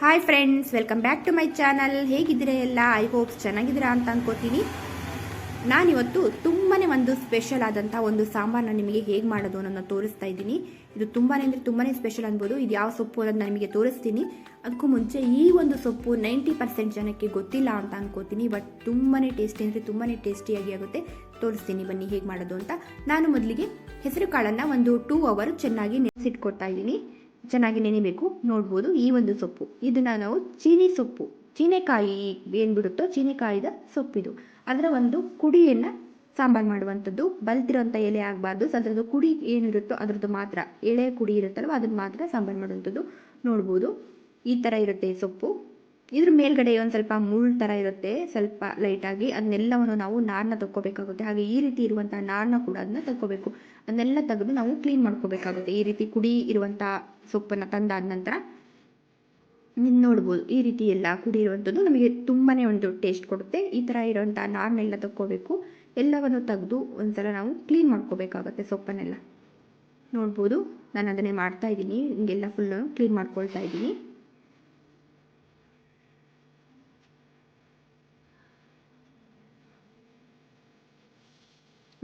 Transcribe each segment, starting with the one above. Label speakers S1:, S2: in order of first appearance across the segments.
S1: Hi friends welcome back to my channel ಹೇಗಿದ್ದೀರಾ ಎಲ್ಲ? I hopes ಚೆನ್ನಾಗಿದ್ದೀರಾ ಅಂತ ಅನ್ಕೋತೀನಿ. ನಾನಿವತ್ತು ತುಂಬಾ ಒಂದು ಸ್ಪೆಷಲ್ ಆದಂಥ ಒಂದು ಸಾಂಬಾರನ್ನ ನಿಮಗೆ ಹೇಗೆ ಮಾಡೋದು ಅನ್ನೋದನ್ನ ತೋರಿಸ್ತಾ ಇದ್ದೀನಿ. ಇದು ತುಂಬಾ ಅಂದರೆ ತುಂಬಾ ಸ್ಪೆಷಲ್ ಅನ್ಬೋದು. ಇದು ಯಾವ ಸೊಪ್ಪು ಅನ್ನೋದು ನಾನು ನಿಮಗೆ ತೋರಿಸ್ತೀನಿ. ಅದಕ್ಕೂ ಮುಂಚೆ ಈ ಒಂದು ಸೊಪ್ಪು ನೈಂಟಿ ಪರ್ಸೆಂಟ್ ಜನಕ್ಕೆ ಗೊತ್ತಿಲ್ಲ ಅಂತ ಅನ್ಕೋತೀನಿ. ಬಟ್ ತುಂಬಾ ಟೇಸ್ಟಿ ಅಂದರೆ ತುಂಬಾ ಟೇಸ್ಟಿಯಾಗಿ ಆಗುತ್ತೆ. ತೋರಿಸ್ತೀನಿ ಬನ್ನಿ ಹೇಗೆ ಮಾಡೋದು ಅಂತ. ನಾನು ಮೊದಲಿಗೆ ಹೆಸರು ಕಾಳನ್ನು ಒಂದು ಟೂ ಅವರ್ ಚೆನ್ನಾಗಿ ನೆನೆಸಿಟ್ಕೊಡ್ತಾ ಇದ್ದೀನಿ. ಚೆನ್ನಾಗಿ ನೆನಿಬೇಕು. ನೋಡ್ಬೋದು ಈ ಒಂದು ಸೊಪ್ಪು. ಇದನ್ನು ನಾವು ಚೀನಿ ಸೊಪ್ಪು, ಚೀನೆಕಾಯಿ ಏನು ಬಿಡುತ್ತೋ ಚೀನೆಕಾಯಿದ ಸೊಪ್ಪಿದು. ಅದರ ಒಂದು ಕುಡಿಯನ್ನು ಸಾಂಬಾರು ಮಾಡುವಂಥದ್ದು. ಬಲ್ತಿರೋಂಥ ಎಲೆ ಆಗಬಾರ್ದು. ಅದರದ್ದು ಕುಡಿ ಏನಿರುತ್ತೋ ಅದರದ್ದು ಮಾತ್ರ. ಎಳೆ ಕುಡಿ ಇರುತ್ತಲ್ವ, ಅದನ್ನು ಮಾತ್ರ ಸಾಂಬಾರು ಮಾಡುವಂಥದ್ದು. ನೋಡ್ಬೋದು ಈ ಥರ ಇರುತ್ತೆ ಸೊಪ್ಪು. ಇದ್ರ ಮೇಲ್ಗಡೆ ಒಂದು ಸ್ವಲ್ಪ ಮುಳ್ಳು ಥರ ಇರುತ್ತೆ, ಸ್ವಲ್ಪ ಲೈಟಾಗಿ ಅದನ್ನೆಲ್ಲವನ್ನು ನಾವು ನಾರನ್ನ ತಕ್ಕೋಬೇಕಾಗುತ್ತೆ. ಹಾಗೆ ಈ ರೀತಿ ಇರುವಂಥ ನಾರನ್ನ ಕೂಡ ಅದನ್ನ ತಕ್ಕೋಬೇಕು. ಅದನ್ನೆಲ್ಲ ತೆಗೆದು ನಾವು ಕ್ಲೀನ್ ಮಾಡ್ಕೋಬೇಕಾಗುತ್ತೆ. ಈ ರೀತಿ ಕುಡಿ ಇರುವಂಥ ಸೊಪ್ಪನ್ನು ತಂದಾದ ನಂತರ ನೋಡ್ಬೋದು, ಈ ರೀತಿ ಎಲ್ಲ ಕುಡಿ ಇರುವಂಥದ್ದು ನಮಗೆ ತುಂಬಾ ಒಂದು ಟೇಸ್ಟ್ ಕೊಡುತ್ತೆ. ಈ ಥರ ಇರುವಂಥ ನಾರನ್ನೆಲ್ಲ ತಕ್ಕೋಬೇಕು. ಎಲ್ಲವನ್ನು ತೆಗೆದು ಒಂದ್ಸಲ ನಾವು ಕ್ಲೀನ್ ಮಾಡ್ಕೋಬೇಕಾಗುತ್ತೆ ಸೊಪ್ಪನ್ನೆಲ್ಲ. ನೋಡ್ಬೋದು, ನಾನು ಅದನ್ನೇ ಮಾಡ್ತಾ ಇದ್ದೀನಿ. ಹಿಂಗೆಲ್ಲ ಫುಲ್ಲು ಕ್ಲೀನ್ ಮಾಡ್ಕೊಳ್ತಾ ಇದ್ದೀನಿ.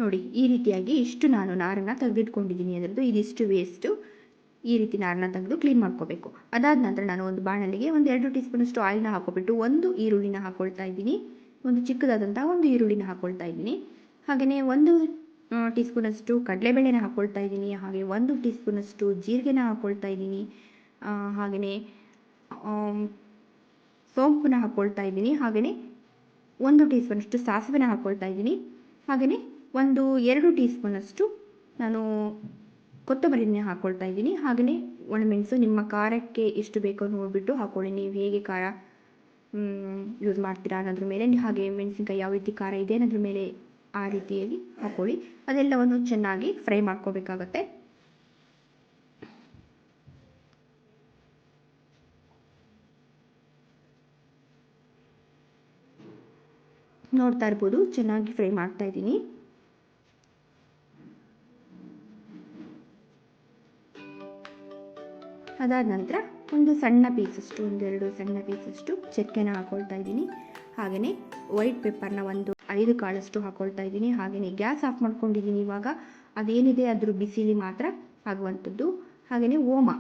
S1: ನೋಡಿ, ಈ ರೀತಿಯಾಗಿ ಇಷ್ಟು ನಾನು ನಾರನ್ನ ತೆಗೆದಿಟ್ಕೊಂಡಿದ್ದೀನಿ ಅದರದ್ದು. ಇದಿಷ್ಟು ವೇಸ್ಟು ಈ ರೀತಿ ನಾರನ್ನ ತೆಗೆದು ಕ್ಲೀನ್ ಮಾಡ್ಕೋಬೇಕು. ಅದಾದ ನಂತರ ನಾನು ಒಂದು ಬಾಣಲಿಗೆ ಒಂದು ಎರಡು ಟೀ ಸ್ಪೂನಷ್ಟು ಆಯಿಲ್ನ ಹಾಕೊಬಿಟ್ಟು ಒಂದು ಈರುಳ್ಳಿನ ಹಾಕೊಳ್ತಾ ಇದ್ದೀನಿ. ಒಂದು ಚಿಕ್ಕದಾದಂಥ ಒಂದು ಈರುಳ್ಳಿನ ಹಾಕ್ಕೊಳ್ತಾ ಇದ್ದೀನಿ. ಹಾಗೆಯೇ ಒಂದು ಟೀ ಸ್ಪೂನಷ್ಟು ಕಡಲೆಬೇಳೆನ ಹಾಕ್ಕೊಳ್ತಾ ಇದ್ದೀನಿ. ಹಾಗೆ ಒಂದು ಟೀ ಸ್ಪೂನಷ್ಟು ಜೀರಿಗೆನ ಹಾಕ್ಕೊಳ್ತಾ ಇದ್ದೀನಿ. ಹಾಗೆಯೇ ಸೋಂಪನ್ನ ಹಾಕ್ಕೊಳ್ತಾ ಇದ್ದೀನಿ. ಹಾಗೆಯೇ ಒಂದು ಟೀ ಸ್ಪೂನಷ್ಟು ಸಾಸಿವೆನ ಹಾಕ್ಕೊಳ್ತಾ ಇದ್ದೀನಿ. ಹಾಗೆಯೇ ಒಂದು ಎರಡು ಟೀ ಸ್ಪೂನಷ್ಟು ನಾನು ಕೊತ್ತಂಬರಿನೇ ಹಾಕ್ಕೊಳ್ತಾ ಇದ್ದೀನಿ. ಹಾಗೆಯೇ ಒಣಮೆಣಸು ನಿಮ್ಮ ಖಾರಕ್ಕೆ ಎಷ್ಟು ಬೇಕೋ ನೋಡಿಬಿಟ್ಟು ಹಾಕ್ಕೊಳ್ಳಿ ನೀವು ಹೇಗೆ ಖಾರ ಯೂಸ್ ಮಾಡ್ತೀರಾ ಅನ್ನೋದ್ರ ಮೇಲೆ ಹಾಗೆ ಮೆಣಸಿನ್ಕಾಯಿ ಯಾವ ರೀತಿ ಖಾರ ಇದೆ ಅನ್ನೋದ್ರ ಮೇಲೆ ಆ ರೀತಿಯಾಗಿ ಹಾಕ್ಕೊಳ್ಳಿ ಅದೆಲ್ಲವನ್ನು ಚೆನ್ನಾಗಿ ಫ್ರೈ ಮಾಡ್ಕೋಬೇಕಾಗತ್ತೆ. ನೋಡ್ತಾ ಇರ್ಬೋದು, ಚೆನ್ನಾಗಿ ಫ್ರೈ ಮಾಡ್ತಾ ಇದ್ದೀನಿ. ಅದಾದ ನಂತರ ಒಂದು ಸಣ್ಣ ಪೀಸಷ್ಟು, ಒಂದೆರಡು ಸಣ್ಣ ಪೀಸಷ್ಟು ಚಕ್ಕೆನ ಹಾಕ್ಕೊಳ್ತಾ ಇದ್ದೀನಿ. ಹಾಗೆಯೇ ವೈಟ್ ಪೇಪರ್ನ ಒಂದು ಐದು ಕಾಳಷ್ಟು ಹಾಕ್ಕೊಳ್ತಾ ಇದ್ದೀನಿ. ಹಾಗೆಯೇ ಗ್ಯಾಸ್ ಆಫ್ ಮಾಡ್ಕೊಂಡಿದ್ದೀನಿ ಇವಾಗ. ಅದೇನಿದೆ ಅದ್ರ ಬಿಸಿಲಿ ಮಾತ್ರ ಆಗುವಂಥದ್ದು. ಹಾಗೆಯೇ ಓಮ,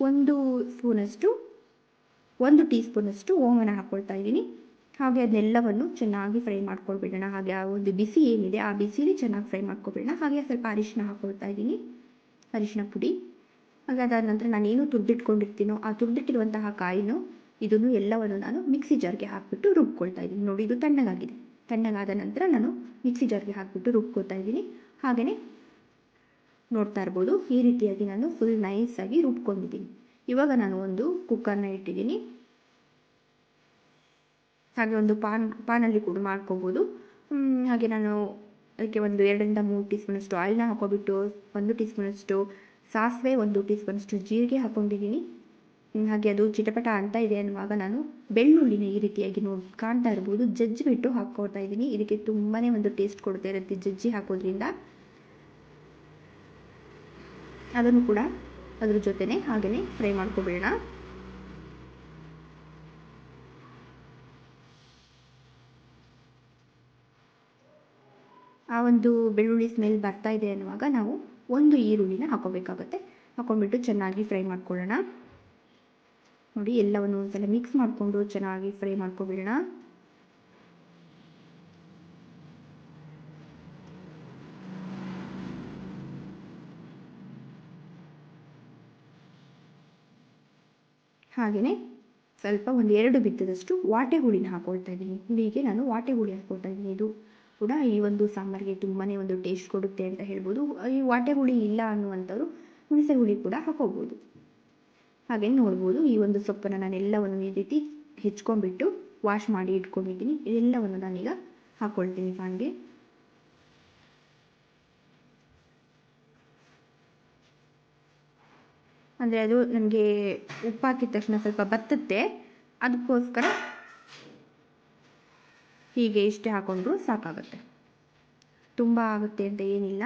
S1: ಒಂದು ಸ್ಪೂನಷ್ಟು, ಒಂದು ಟೀ ಸ್ಪೂನಷ್ಟು ಓಮನ ಹಾಕ್ಕೊಳ್ತಾ ಇದ್ದೀನಿ. ಹಾಗೆ ಅದನ್ನೆಲ್ಲವನ್ನು ಚೆನ್ನಾಗಿ ಫ್ರೈ ಮಾಡ್ಕೊಳ್ಬಿಡೋಣ. ಹಾಗೆ ಆ ಒಂದು ಬಿಸಿ ಏನಿದೆ ಆ ಬಿಸಿಲಿ ಚೆನ್ನಾಗಿ ಫ್ರೈ ಮಾಡ್ಕೊಬಿಡೋಣ ಹಾಗೆ ಸ್ವಲ್ಪ ಅರಿಶಿನ ಹಾಕ್ಕೊಳ್ತಾ ಇದ್ದೀನಿ. ಅರಿಶಿನ ಪುಡಿ. ಹಾಗೆ ಅದಾದ ನಂತರ ನಾನೇನು ತುರಿದಿಟ್ಕೊಂಡಿರ್ತೀನೋ ಆ ತುರಿದಿಟ್ಟಿರುವಂತಹ ಕಾಯಿನು, ಇದನ್ನು ಎಲ್ಲವನ್ನು ನಾನು ಮಿಕ್ಸಿ ಜಾರ್ಗೆ ಹಾಕಿಬಿಟ್ಟು ರುಬ್ಕೊಳ್ತಾ ಇದ್ದೀನಿ. ನೋಡಿ, ಇದು ತಣ್ಣಗಾಗಿದೆ. ತಣ್ಣಗಾದ ನಂತರ ನಾನು ಮಿಕ್ಸಿ ಜಾರ್ಗೆ ಹಾಕಿಬಿಟ್ಟು ರುಬ್ಕೊಳ್ತಾ ಇದ್ದೀನಿ. ಹಾಗೆಯೇ ನೋಡ್ತಾ ಇರ್ಬೋದು, ಈ ರೀತಿಯಾಗಿ ನಾನು ಫುಲ್ ನೈಸಾಗಿ ರುಬ್ಕೊಂಡಿದ್ದೀನಿ. ಇವಾಗ ನಾನು ಒಂದು ಕುಕ್ಕರ್ನ ಇಟ್ಟಿದ್ದೀನಿ. ಹಾಗೆ ಒಂದು ಪಾನ್ ಪಾನಲ್ಲಿ ಕೂಡ ಮಾಡ್ಕೋಬೋದು. ಹಾಗೆ ನಾನು ಅದಕ್ಕೆ ಒಂದು ಎರಡರಿಂದ ಮೂರು ಟೀ ಸ್ಪೂನಷ್ಟು ಆಯಿಲ್ನ ಹಾಕೋಬಿಟ್ಟು, ಒಂದು ಟೀ ಸ್ಪೂನಷ್ಟು ಸಾಸಿವೆ ಒಂದು ಟೀ ಸ್ಪೂನಷ್ಟು ಜೀರಿಗೆ ಹಾಕ್ಕೊಂಡಿದ್ದೀನಿ ಹಾಗೆ ಅದು ಚಿಟಪಟ ಅಂತ ಇದೆ ಅನ್ನುವಾಗ ನಾನು ಬೆಳ್ಳುಳ್ಳಿನ ಈ ರೀತಿಯಾಗಿ ನೋಡಿ ಕಾಣ್ತಾ ಇರ್ಬೋದು. ಜಜ್ಜಿಬಿಟ್ಟು ಹಾಕ್ಕೊಳ್ತಾ ಇದ್ದೀನಿ. ಇದಕ್ಕೆ ತುಂಬಾ ಒಂದು ಟೇಸ್ಟ್ ಕೊಡ್ತಾ ಇರುತ್ತೆ ಜಜ್ಜಿ ಹಾಕೋದ್ರಿಂದ. ಅದನ್ನು ಕೂಡ ಅದ್ರ ಜೊತೆನೆ ಹಾಗೆಯೇ ಫ್ರೈ ಮಾಡ್ಕೊಬೇಡ ಆ ಒಂದು ಬೆಳ್ಳುಳ್ಳಿ ಸ್ಮೆಲ್ ಬರ್ತಾ ಇದೆ ಅನ್ನುವಾಗ ನಾವು ಒಂದು ಈರುಳ್ಳಿನ ಹಾಕೋಬೇಕಾಗುತ್ತೆ. ಹಾಕೊಂಡ್ಬಿಟ್ಟು ಚೆನ್ನಾಗಿ ಫ್ರೈ ಮಾಡ್ಕೊಳ್ಳೋಣ. ನೋಡಿ, ಎಲ್ಲವನ್ನು ಒಂದ್ಸಲ ಮಿಕ್ಸ್ ಮಾಡಿಕೊಂಡು ಚೆನ್ನಾಗಿ ಫ್ರೈ ಮಾಡ್ಕೊಬಿಡೋಣ. ಹಾಗೆಯೇ ಸ್ವಲ್ಪ ಒಂದು ಎರಡು ಬಿತ್ತದಷ್ಟು ವಾಟೆ ಹುಳಿನ ಹಾಕೊಳ್ತಾ ಇದ್ದೀನಿ. ಹುಳಿಗೆ ನಾನು ವಾಟೆ ಹುಳಿ ಹಾಕ್ಕೊಳ್ತಾ ಇದ್ದೀನಿ. ಇದು ಕೂಡ ಈ ಒಂದು ಸಾಂಬಾರಿಗೆ ತುಂಬಾ ಒಂದು ಟೇಸ್ಟ್ ಕೊಡುತ್ತೆ ಅಂತ ಹೇಳ್ಬೋದು. ಈ ವಾಟೆ ಹುಳಿ ಇಲ್ಲ ಅನ್ನುವಂಥವ್ರು ಹುಣಸೆ ಹುಳಿ ಕೂಡ ಹಾಕೋಬೋದು. ಹಾಗೆ ನೋಡ್ಬೋದು, ಈ ಒಂದು ಸೊಪ್ಪನ್ನು ನಾನು ಎಲ್ಲವನ್ನು ಈ ರೀತಿ ಹೆಚ್ಕೊಂಡ್ಬಿಟ್ಟು ವಾಶ್ ಮಾಡಿ ಇಟ್ಕೊಂಡಿದ್ದೀನಿ. ಇದೆಲ್ಲವನ್ನು ನಾನೀಗ ಹಾಕ್ಕೊಳ್ತೀನಿ ಪಾನ್ಗೆ ಅಂದರೆ ಅದು ನಮಗೆ ಉಪ್ಪು ಹಾಕಿದ ತಕ್ಷಣ ಸ್ವಲ್ಪ ಬತ್ತುತ್ತೆ. ಅದಕ್ಕೋಸ್ಕರ ಹೀಗೆ ಇಷ್ಟೇ ಹಾಕೊಂಡ್ರು ಸಾಕಾಗುತ್ತೆ. ತುಂಬ ಆಗುತ್ತೆ ಅಂತ ಏನಿಲ್ಲ.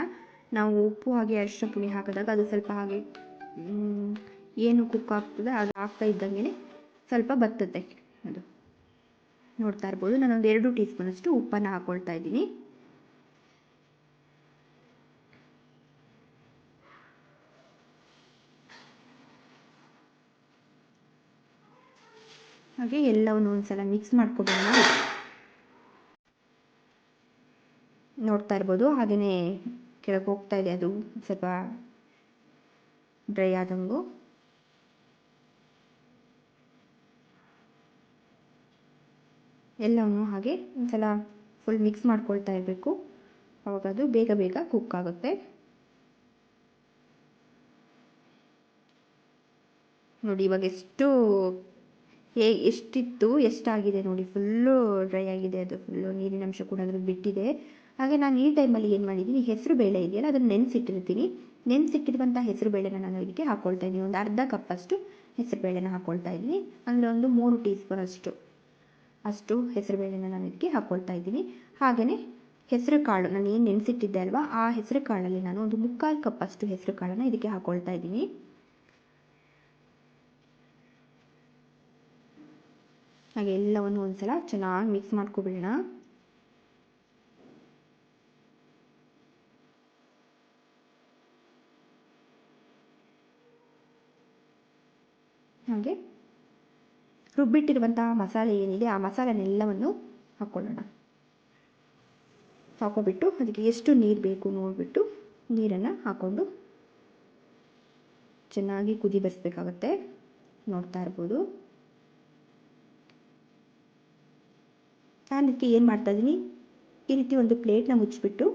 S1: ನಾವು ಉಪ್ಪು ಹಾಗೆ ಅರಿಶಿನ ಪುಡಿ ಹಾಕಿದಾಗ ಅದು ಸ್ವಲ್ಪ ಹಾಗೆ ಏನು ಕುಕ್ ಆಗ್ತದೆ ಅದು ಆಗ್ತಾ ಇದ್ದಂಗೆ ಸ್ವಲ್ಪ ಬತ್ತುತ್ತೆ ಅದು. ನೋಡ್ತಾ ಇರ್ಬೋದು. ನಾನೊಂದು ಎರಡು ಟೀ ಸ್ಪೂನಷ್ಟು ಉಪ್ಪನ್ನು ಹಾಕ್ಕೊಳ್ತಾ ಇದ್ದೀನಿ. ಹಾಗೆ ಎಲ್ಲವನ್ನು ಒಂದ್ಸಲ ಮಿಕ್ಸ್ ಮಾಡ್ಕೊಬೋಣ. ನೋಡ್ತಾ ಇರ್ಬೋದು. ಹಾಗೆಯೇ ಕೆಳಗೆ ಹೋಗ್ತಾ ಇದೆ ಅದು ಸ್ವಲ್ಪ ಡ್ರೈ ಆದಂಗು. ಎಲ್ಲವನ್ನು ಹಾಗೆ ಒಂದ್ಸಲ ಫುಲ್ ಮಿಕ್ಸ್ ಮಾಡ್ಕೊಳ್ತಾ ಇರಬೇಕು. ಅವಾಗ ಅದು ಬೇಗ ಬೇಗ ಕುಕ್ ಆಗುತ್ತೆ. ನೋಡಿ ಇವಾಗ ಎಷ್ಟು ಏ ಎಷ್ಟಿತ್ತು, ಎಷ್ಟಾಗಿದೆ ನೋಡಿ. ಫುಲ್ಲು ಡ್ರೈ ಆಗಿದೆ ಅದು. ಫುಲ್ಲು ನೀರಿನಂಶ ಕೂಡ ಅದ್ರಲ್ಲಿ ಬಿಟ್ಟಿದೆ. ಹಾಗೆ ನಾನು ಈ ಟೈಮಲ್ಲಿ ಏನು ಮಾಡಿದ್ದೀನಿ? ಹೆಸರು ಬೇಳೆ ಇದೆಯಲ್ಲ, ಅದನ್ನು ನೆನೆಸಿಟ್ಟಿರ್ತೀನಿ. ನೆನೆಸಿಟ್ಟಿರುವಂಥ ಹೆಸರು ಬೇಳೆನ ನಾನು ಇದಕ್ಕೆ ಹಾಕ್ಕೊಳ್ತಾ ಇದ್ದೀನಿ. ಒಂದು ಅರ್ಧ ಕಪ್ಪಷ್ಟು ಹೆಸರು ಬೇಳೆನ ಹಾಕ್ಕೊಳ್ತಾ ಇದ್ದೀನಿ. ಅಂದರೆ ಒಂದು ಮೂರು ಟೀ ಸ್ಪೂನ್ ಅಷ್ಟು ಅಷ್ಟು ಹೆಸರು ಬೇಳೆನ ನಾನು ಇದಕ್ಕೆ ಹಾಕ್ಕೊಳ್ತಾ ಇದ್ದೀನಿ. ಹಾಗೆಯೇ ಹೆಸರು ಕಾಳು, ನಾನು ಏನು ನೆನೆಸಿಟ್ಟಿದ್ದೆ ಅಲ್ವಾ, ಆ ಹೆಸರು ಕಾಳಲ್ಲಿ ನಾನು ಒಂದು ಮುಕ್ಕಾಲು ಕಪ್ಪಷ್ಟು ಹೆಸರು ಕಾಳನ್ನು ಇದಕ್ಕೆ ಹಾಕ್ಕೊಳ್ತಾ ಇದ್ದೀನಿ. ಹಾಗೆ ಎಲ್ಲವನ್ನು ಒಂದ್ಸಲ ಚೆನ್ನಾಗಿ ಮಿಕ್ಸ್ ಮಾಡ್ಕೊಬಿಡೋಣ. ಹಾಗೆ ರುಬ್ಬಿಟ್ಟಿರುವಂತಹ ಮಸಾಲೆ ಏನಿದೆ ಆ ಮಸಾಲೆನೆಲ್ಲವನ್ನು ಹಾಕ್ಕೊಳ್ಳೋಣ ಹಾಕೋಬಿಟ್ಟು ಅದಕ್ಕೆ ಎಷ್ಟು ನೀರು ಬೇಕು ನೋಡಿಬಿಟ್ಟು ನೀರನ್ನು ಹಾಕ್ಕೊಂಡು ಚೆನ್ನಾಗಿ ಕುದಿ ಬರಿಸ್ಬೇಕಾಗತ್ತೆ. ನೋಡ್ತಾ ಇರ್ಬೋದು. ನಾನು ಇದಕ್ಕೆ ಏನು ಮಾಡ್ತಾಯಿದ್ದೀನಿ ಈ ರೀತಿ ಒಂದು ಪ್ಲೇಟ್ನ ಮುಚ್ಚಿಬಿಟ್ಟು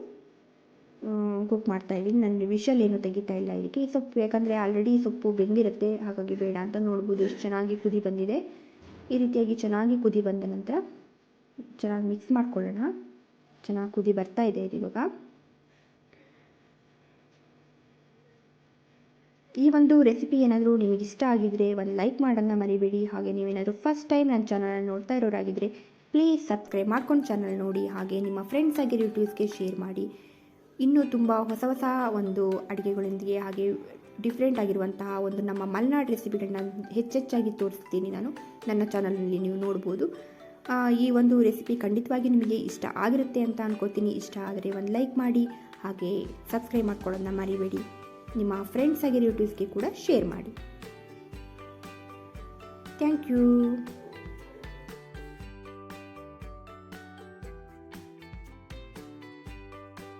S1: ಕುಕ್ ಮಾಡ್ತಾ ಇದ್ದೀನಿ. ನನಗೆ ವಿಷಲ್ ಏನು ತೆಗಿತಾ ಇಲ್ಲ ಇದಕ್ಕೆ. ಸೊಪ್ಪು ಯಾಕಂದರೆ ಆಲ್ರೆಡಿ ಸೊಪ್ಪು ಬೆಂದಿರುತ್ತೆ. ಹಾಗಾಗಿ ಬೇಡ ಅಂತ ನೋಡ್ಬೋದು. ಎಷ್ಟು ಚೆನ್ನಾಗಿ ಕುದಿ ಬಂದಿದೆ. ಈ ರೀತಿಯಾಗಿ ಚೆನ್ನಾಗಿ ಕುದಿ ಬಂದ ನಂತರ ಚೆನ್ನಾಗಿ ಮಿಕ್ಸ್ ಮಾಡ್ಕೊಳ್ಳೋಣ. ಚೆನ್ನಾಗಿ ಕುದಿ ಬರ್ತಾ ಇದೆ ಇದು ಇವಾಗ. ಈ ಒಂದು ರೆಸಿಪಿ ಏನಾದರೂ ನಿಮಗೆ ಇಷ್ಟ ಆಗಿದ್ರೆ ಒಂದು ಲೈಕ್ ಮಾಡೋದನ್ನ ಮರಿಬೇಡಿ. ಹಾಗೆ ನೀವೇನಾದರೂ ಫಸ್ಟ್ ಟೈಮ್ ನನ್ನ ಚಾನಲ್ ನೋಡ್ತಾ ಇರೋರಾಗಿದ್ದರೆ ಪ್ಲೀಸ್ ಸಬ್ಸ್ಕ್ರೈಬ್ ಮಾಡ್ಕೊಂಡು ಚಾನಲ್ ನೋಡಿ. ಹಾಗೆ ನಿಮ್ಮ ಫ್ರೆಂಡ್ಸ್ ಆಗಿ ರಿಲೇಟಿವ್ಸ್ಗೆ ಶೇರ್ ಮಾಡಿ. ಇನ್ನೂ ತುಂಬ ಹೊಸ ಹೊಸ ಒಂದು ಅಡುಗೆಗಳೊಂದಿಗೆ ಹಾಗೆ ಡಿಫ್ರೆಂಟ್ ಆಗಿರುವಂತಹ ಒಂದು ನಮ್ಮ ಮಲೆನಾಡು ರೆಸಿಪಿಗಳನ್ನ ಹೆಚ್ಚೆಚ್ಚಾಗಿ ತೋರಿಸ್ತೀನಿ ನಾನು. ನನ್ನ ಚಾನಲಲ್ಲಿ ನೀವು ನೋಡ್ಬೋದು. ಈ ಒಂದು ರೆಸಿಪಿ ಖಂಡಿತವಾಗಿ ನಿಮಗೆ ಇಷ್ಟ ಆಗಿರುತ್ತೆ ಅಂತ ಅನ್ಕೋತೀನಿ. ಇಷ್ಟ ಆದರೆ ಒಂದು ಲೈಕ್ ಮಾಡಿ, ಹಾಗೆ ಸಬ್ಸ್ಕ್ರೈಬ್ ಮಾಡ್ಕೊಳ್ಳೋದನ್ನ ಮರಿಬೇಡಿ. ನಿಮ್ಮ ಫ್ರೆಂಡ್ಸ್ ಆಗಿ ರಿಲೇಟಿವ್ಸ್ಗೆ ಕೂಡ ಶೇರ್ ಮಾಡಿ. Thank you